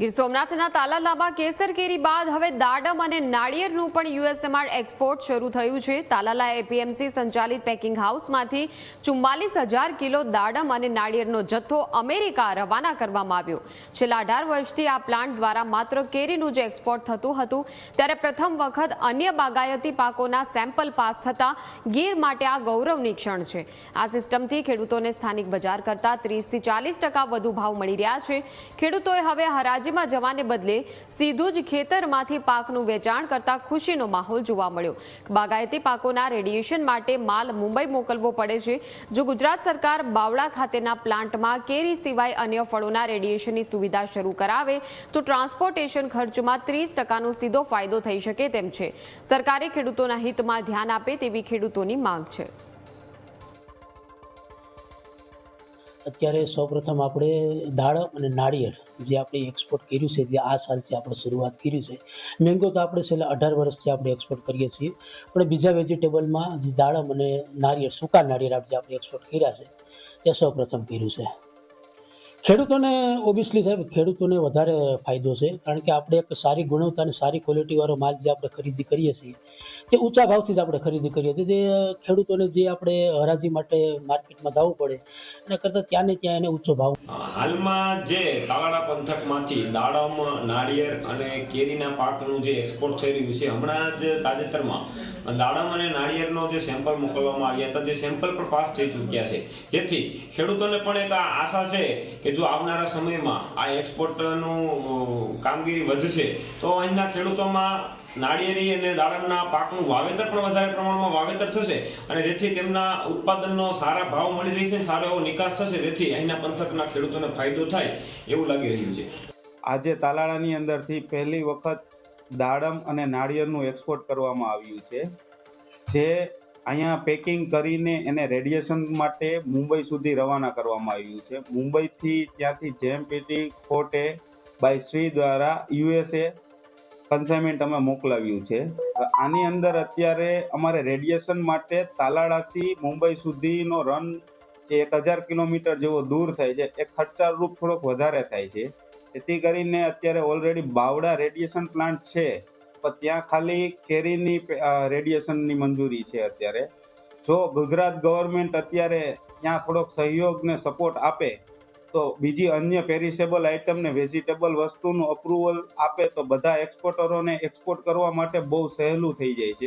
ગીર સોમનાથના તાલાલામાં કેસર કેરી બાદ હવે દાડમ અને નાળિયેરનું પણ યુએસએમઆર એક્સપોર્ટ શરૂ થયું છે. તાલાલા એપીએમસી સંચાલિત પેકિંગ હાઉસમાંથી ચુમ્માલીસ હજાર કિલો દાડમ અને નાળિયેરનો જથ્થો અમેરિકા રવાના કરવામાં આવ્યો. છેલ્લા અઢાર વર્ષથી આ પ્લાન્ટ દ્વારા માત્ર કેરીનું જ એક્સપોર્ટ થતું હતું. ત્યારે પ્રથમ વખત અન્ય બાગાયતી પાકોના સેમ્પલ પાસ થતાં ગીર માટે આ ગૌરવની ક્ષણ છે. આ સિસ્ટમથી ખેડૂતોને સ્થાનિક બજાર કરતાં ત્રીસથી ચાલીસ વધુ ભાવ મળી રહ્યા છે. ખેડૂતોએ હવે હરાજીમાં જવાને બદલે સીધું જ ખેતરમાંથી પાકનું વેચાણ કરતા ખુશીનો માહોલ જોવા મળ્યો. બાગાયતી પાકોના રેડિયેશન માટે માલ મુંબઈ મોકલવો પડે છે. જો ગુજરાત સરકાર બાવળા ખાતેના પ્લાન્ટમાં કેરી સિવાય અન્ય ફળોના રેડિયેશનની સુવિધા શરૂ કરાવે, તો ટ્રાન્સપોર્ટેશન ખર્ચમાં ત્રીસ ટકાનો સીધો ફાયદો થઈ શકે તેમ છે. સરકારે ખેડૂતોના હિતમાં ધ્યાન આપે તેવી ખેડૂતોની માંગ છે. અત્યારે સૌપ્રથમ આપણે દાળ અને નાળિયેર જે આપણે એક્સપોર્ટ કર્યું છે, જે આ સાલથી આપણે શરૂઆત કરી છે. મેંગો તો આપણે છેલ્લા અઢાર વર્ષથી આપણે એક્સપોર્ટ કરીએ છીએ. પણ બીજા વેજીટેબલમાં જે દાડમ અને નાળિયેર, સૂકા નાળિયેર આપણે આપણે એક્સપોર્ટ કર્યા છે, તે સૌપ્રથમ કર્યું છે. ખેડૂતોને ઓબ્વિયસલી સાહેબ, ખેડૂતોને વધારે ફાયદો છે, કારણ કે આપણે એક સારી ગુણવત્તા અને સારી ક્વોલિટીવાળો માલ જે આપણે ખરીદી કરીએ છીએ, તે ઊંચા ભાવથી જ આપણે ખરીદી કરીએ છીએ. જે ખેડૂતોને જે આપણે હરાજી માટે માર્કેટમાં જવું પડે, એના કરતાં ત્યાં ને ત્યાં એને ઊંચો ભાવ. હાલમાં જે તાલાળા પંથકમાંથી દાડમ, નાળિયેર અને કેરીના પાકનું જે એક્સપોર્ટ થઈ રહ્યું છે, હમણાં જ તાજેતરમાં દાડમ અને નાળિયેરનો જે સેમ્પલ મોકલવામાં આવ્યા હતા, જે સેમ્પલ પણ પાસ થઈ ચૂક્યા છે. જેથી ખેડૂતોને પણ એક આશા છે કે જો આવનારા સમયમાં આ એક્સપોર્ટનું કામગીરી વધશે, તો અહીંના ખેડૂતોમાં નાળિયેરી અને દાડમના પાકનું વાવેતર પણ વધારે પ્રમાણમાં વાવેતર થશે અને જેથી તેમના ઉત્પાદનનો સારા ભાવ મળી રહેશે સારો એવો નિકાસ થશે. જેથી અહીંના પંથકના ખેડૂતોને ફાયદો થાય એવું લાગી રહ્યું છે. આજે તાલાળાની અંદરથી પહેલી વખત દાડમ અને નાળિયેરનું એક્સપોર્ટ કરવામાં આવ્યું છે, જે અહીંયા પેકિંગ કરીને એને રેડિયેશન માટે મુંબઈ સુધી રવાના કરવામાં આવ્યું છે. મુંબઈથી ત્યાંથી જેએમપીટી કોર્ટે બાય શ્રી દ્વારા યુએસએ કન્સાઇનમેન્ટ અમે મોકલાવ્યું છે. આની અંદર અત્યારે અમારે રેડિયેશન માટે તાલાળાથી મુંબઈ સુધીનો રન જે એક હજાર કિલોમીટર જેવો દૂર થાય છે, એ ખર્ચારૂપ થોડોક વધારે થાય છે. જેથી કરીને અત્યારે ઓલરેડી બાવડા રેડિયેશન પ્લાન્ટ છે. પણ ત્યાં ખાલી કેરીની રેડિયેશનની મંજૂરી છે અત્યારે. જો ગુજરાત ગવર્મેન્ટ અત્યારે ત્યાં થોડોક સહયોગ ને સપોર્ટ આપે, તો બીજી અન્ય પેરિસેબલ આઇટમ ને વેજીટેબલ વસ્તુનું અપ્રુવલ આપે, તો બધા એક્સપોર્ટરોને એક્સપોર્ટ કરવા માટે બહુ સહેલું થઈ જાય છે.